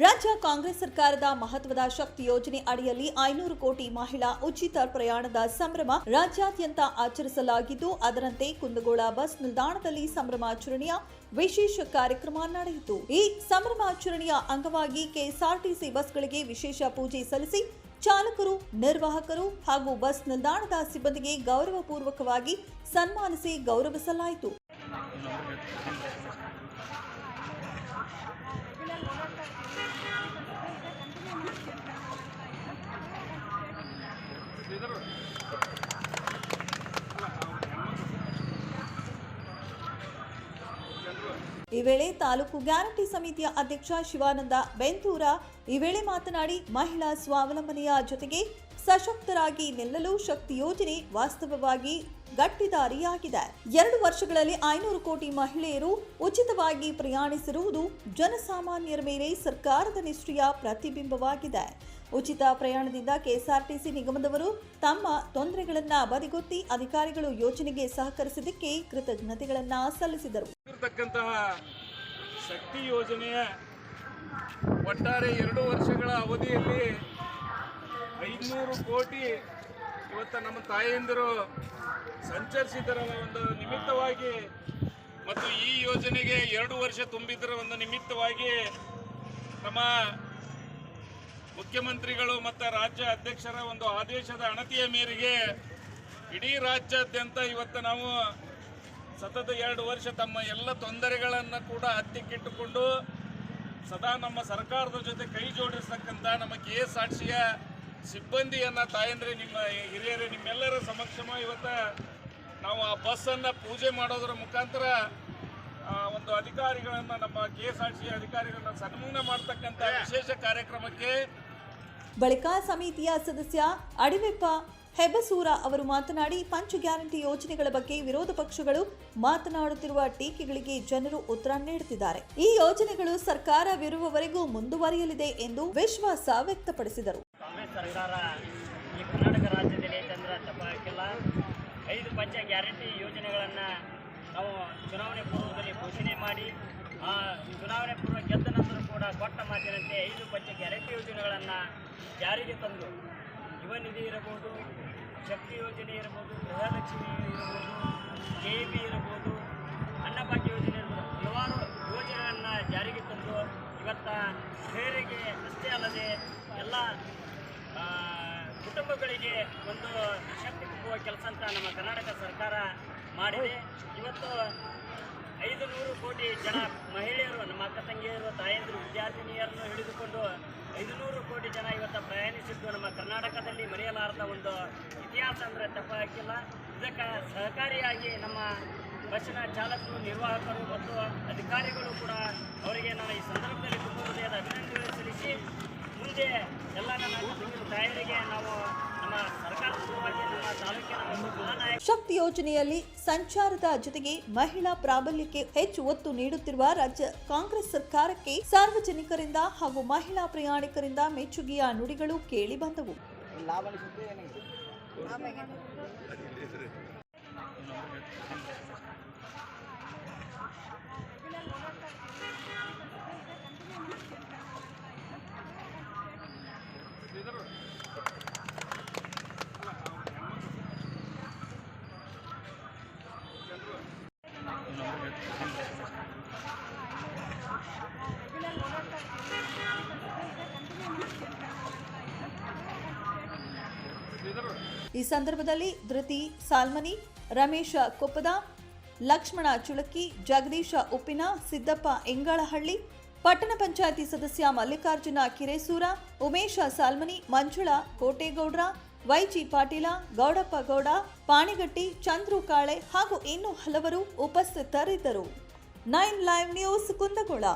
ರಾಜ್ಯ ಕಾಂಗ್ರೆಸ್ ಸರ್ಕಾರದ ಮಹತ್ವದ ಶಕ್ತಿ ಯೋಜನೆ ಅಡಿಯಲ್ಲಿ ಐನೂರು ಕೋಟಿ ಮಹಿಳಾ ಉಚಿತ ಪ್ರಯಾಣದ ಸಂಭ್ರಮ ರಾಜ್ಯಾದ್ಯಂತ ಆಚರಿಸಲಾಗಿದ್ದು, ಅದರಂತೆ ಕುಂದಗೋಳ ಬಸ್ ನಿಲ್ದಾಣದಲ್ಲಿ ಸಂಭ್ರಮಾಚರಣೆಯ ವಿಶೇಷ ಕಾರ್ಯಕ್ರಮ ನಡೆಯಿತು. ಈ ಸಂಭ್ರಮಾಚರಣೆಯ ಅಂಗವಾಗಿ ಕೆಎಸ್ಆರ್ಟಿಸಿ ಬಸ್ಗಳಿಗೆ ವಿಶೇಷ ಪೂಜೆ ಸಲ್ಲಿಸಿ ಚಾಲಕರು, ನಿರ್ವಾಹಕರು ಹಾಗೂ ಬಸ್ ನಿಲ್ದಾಣದ ಸಿಬ್ಬಂದಿಗೆ ಗೌರವಪೂರ್ವಕವಾಗಿ ಸನ್ಮಾನಿಸಿ ಗೌರವಿಸಲಾಯಿತು. ಈ ವೇಳೆ ತಾಲೂಕು ಗ್ಯಾರಂಟಿ ಸಮಿತಿಯ ಅಧ್ಯಕ್ಷ ಶಿವಾನಂದ ಬೆಂತೂರ ಈ ವೇಳೆ ಮಾತನಾಡಿ ಮಹಿಳಾ ಸ್ವಾವಲಂಬನೆಯ ಜೊತೆಗೆ ಸಶಕ್ತರಾಗಿ ನಿಲ್ಲಲು ಶಕ್ತಿ ಯೋಜನೆ ವಾಸ್ತವವಾಗಿ ಗಟ್ಟಿದಾರಿಯಾಗಿದೆ. ಎರಡು ವರ್ಷಗಳಲ್ಲಿ ಐನೂರು ಕೋಟಿ ಮಹಿಳೆಯರು ಉಚಿತವಾಗಿ ಪ್ರಯಾಣಿಸಿರುವುದು ಜನಸಾಮಾನ್ಯರ ಮೇಲೆ ಸರ್ಕಾರದ ನಿಷ್ಠೆಯ ಪ್ರತಿಬಿಂಬವಾಗಿದೆ. ಉಚಿತ ಪ್ರಯಾಣದಿಂದ ಕೆಎಸ್ಆರ್ಟಿಸಿ ನಿಗಮದವರು ತಮ್ಮ ತೊಂದರೆಗಳನ್ನು ಬದಿಗೊತ್ತಿ ಅಧಿಕಾರಿಗಳು ಯೋಜನೆಗೆ ಸಹಕರಿಸಿದ್ದಕ್ಕೆ ಕೃತಜ್ಞತೆಗಳನ್ನು ಸಲ್ಲಿಸಿದರು. ಶಕ್ತಿ ಯೋಜನೆಯ ಒಟ್ಟಾರೆ ಎರಡು ವರ್ಷಗಳ ಅವಧಿಯಲ್ಲಿ ಐನೂರು ಕೋಟಿ ಇವತ್ತು ನಮ್ಮ ತಾಯಂದಿರು ಸಂಚರಿಸಿದರ ಒಂದು ನಿಮಿತ್ತವಾಗಿ ಮತ್ತು ಈ ಯೋಜನೆಗೆ ಎರಡು ವರ್ಷ ತುಂಬಿದರ ಒಂದು ನಿಮಿತ್ತವಾಗಿ ನಮ್ಮ ಮುಖ್ಯಮಂತ್ರಿಗಳು ಮತ್ತು ರಾಜ್ಯ ಅಧ್ಯಕ್ಷರ ಒಂದು ಆದೇಶದ ಅಣತಿಯ ಮೇರೆಗೆ ಇಡೀ ರಾಜ್ಯಾದ್ಯಂತ ಇವತ್ತು ನಾವು ಸತತ ಎರಡು ವರ್ಷ ತಮ್ಮ ಎಲ್ಲ ತೊಂದರೆಗಳನ್ನು ಕೂಡ ಹತ್ತಿಕ್ಕಿಟ್ಟುಕೊಂಡು ಸದಾ ನಮ್ಮ ಸರ್ಕಾರದ ಜೊತೆ ಕೈ ಜೋಡಿಸ್ತಕ್ಕಂಥ ನಮ್ಮ ಕೆ ಎಸ್ ಆರ್ ಸಿಯ ಸಿಬ್ಬಂದಿಯನ್ನು, ತಾಯಂದ್ರೆ, ನಿಮ್ಮ ಹಿರಿಯರೇ, ನಿಮ್ಮೆಲ್ಲರ ಸಮಕ್ಷಮ ಇವತ್ತು ನಾವು ಆ ಬಸ್ಸನ್ನು ಪೂಜೆ ಮಾಡೋದರ ಮುಖಾಂತರ ಒಂದು ಅಧಿಕಾರಿಗಳನ್ನು ನಮ್ಮ ಕೆ ಎಸ್ ಆರ್ ಸಿ ಅಧಿಕಾರಿಗಳನ್ನ ಸನ್ಮಾನ ಮಾಡ್ತಕ್ಕಂಥ ವಿಶೇಷ ಕಾರ್ಯಕ್ರಮಕ್ಕೆ ಬಳಿಕ ಸಮಿತಿಯ ಸದಸ್ಯ ಅಡಿವೆಪ್ಪ ಹೆಬಸೂರ ಅವರು ಮಾತನಾಡಿ ಪಂಚ ಗ್ಯಾರಂಟಿ ಯೋಜನೆಗಳ ಬಗ್ಗೆ ವಿರೋಧ ಪಕ್ಷಗಳು ಮಾತನಾಡುತ್ತಿರುವ ಟೀಕೆಗಳಿಗೆ ಜನರು ಉತ್ತರ ನೀಡುತ್ತಿದ್ದಾರೆ. ಈ ಯೋಜನೆಗಳು ಸರ್ಕಾರವಿರುವವರೆಗೂ ಮುಂದುವರಿಯಲಿದೆ ಎಂದು ವಿಶ್ವಾಸ ವ್ಯಕ್ತಪಡಿಸಿದರು. ಕಾಂಗ್ರೆಸ್ ಸರ್ಕಾರ ಈ ಕರ್ನಾಟಕ ರಾಜ್ಯದಲ್ಲಿ ಐದು ಪಂಚ ಗ್ಯಾರಂಟಿ ಯೋಜನೆಗಳನ್ನು ನಾವು ಚುನಾವಣೆ ಪೂರ್ವದಲ್ಲಿ ಘೋಷಣೆ ಮಾಡಿ, ಆ ಚುನಾವಣೆ ಪೂರ್ವ ಗೆದ್ದ ನಂತರ ಕೂಡ ಕೊಟ್ಟ ಮಾತಿನಂತೆ ಐದು ಪಂಚ ಗ್ಯಾರಂಟಿ ಯೋಜನೆಗಳನ್ನು ಜಾರಿಗೆ ತಂದು, ಯುವ ನಿಧಿ ಇರಬಹುದು, ಶಕ್ತಿ ಯೋಜನೆ ಇರಬಹುದು, ಗೃಹಲಕ್ಷ್ಮಿ ಇರಬಹುದು, ಕೆ ಬಿ ಇರಬಹುದು ಅನ್ನಭಾಗ್ಯ ಯೋಜನೆ ಇರಬಹುದು, ಹಲವಾರು ಯೋಜನೆಗಳನ್ನು ಜಾರಿಗೆ ತಂದು ಇವತ್ತ ಬೇರೆಗೆ ಅಷ್ಟೇ ಅಲ್ಲದೆ ಎಲ್ಲ ಕುಟುಂಬಗಳಿಗೆ ಒಂದು ಶಕ್ತಿ ತುಂಬುವ ಕೆಲಸ ಅಂತ ನಮ್ಮ ಕರ್ನಾಟಕ ಸರ್ಕಾರ ಮಾಡಿದೆ. ಇವತ್ತು ಐದು ನೂರು ಕೋಟಿ ಜನ ಮಹಿಳೆಯರು, ನಮ್ಮ ಅಕ್ಕ ತಂಗಿಯರು, ತಾಯಂದಿರು, ವಿದ್ಯಾರ್ಥಿನಿಯರನ್ನು ಹಿಡಿದುಕೊಂಡು ಐದು ನೂರು ಕೋಟಿ ಜನ ಇವತ್ತು ಪ್ರಯಾಣಿಸಿದ್ದು ನಮ್ಮ ಕರ್ನಾಟಕದಲ್ಲಿ ಮರೆಯಲಾರದ ಒಂದು ಇತಿಹಾಸ ಅಂದರೆ ತಪ್ಪಾಗಿಲ್ಲ ಇದಕ್ಕೆ ಸಹಕಾರಿಯಾಗಿ ನಮ್ಮ ಬಸ್ಸಿನ ಚಾಲಕರು, ನಿರ್ವಾಹಕರು ಮತ್ತು ಅಧಿಕಾರಿಗಳು ಕೂಡ ಅವರಿಗೆ ನಾನು ಈ ಸಂದರ್ಭದಲ್ಲಿ ತುಂಬ ಹೃದಯದ ಅಭಿನಂದನೆ ಸಲ್ಲಿಸಿ, ಮುಂದೆ ಎಲ್ಲ ನನ್ನ ಯೋಜನೆಯಲ್ಲಿ ಸಂಚಾರದ ಜೊತೆಗೆ ಮಹಿಳಾ ಪ್ರಾಬಲ್ಯಕ್ಕೆ ಹೆಚ್ಚು ಒತ್ತು ನೀಡುತ್ತಿರುವ ರಾಜ್ಯ ಕಾಂಗ್ರೆಸ್ ಸರ್ಕಾರಕ್ಕೆ ಸಾರ್ವಜನಿಕರಿಂದ ಹಾಗೂ ಮಹಿಳಾ ಪ್ರಯಾಣಿಕರಿಂದ ಮೆಚ್ಚುಗೆಯ ನುಡಿಗಳು ಕೇಳಿ ಬಂದವು. ಈ ಸಂದರ್ಭದಲ್ಲಿ ಧೃತಿ, ಸಾಲ್ಮನಿ, ರಮೇಶ ಕೊಪ್ಪದ, ಲಕ್ಷ್ಮಣ ಚುಳಕಿ ಜಗದೀಶ ಉಪ್ಪಿನ, ಸಿದ್ದಪ್ಪ ಎಂಗಳಹಳ್ಳಿ, ಪಟ್ಟಣ ಪಂಚಾಯಿತಿ ಸದಸ್ಯ ಮಲ್ಲಿಕಾರ್ಜುನ ಕಿರೇಸೂರ, ಉಮೇಶ ಸಾಲ್ಮನಿ, ಮಂಜುಳಾ ಕೋಟೇಗೌಡ್ರ, ವೈಜಿ ಪಾಟೀಲ, ಗೌಡಪ್ಪ ಗೌಡ, ಪಾಣಿಗಟ್ಟಿ, ಚಂದ್ರು ಕಾಳೆ ಹಾಗೂ ಇನ್ನೂ ಹಲವರು ಉಪಸ್ಥಿತರಿದ್ದರು. Nine live news Kundagol.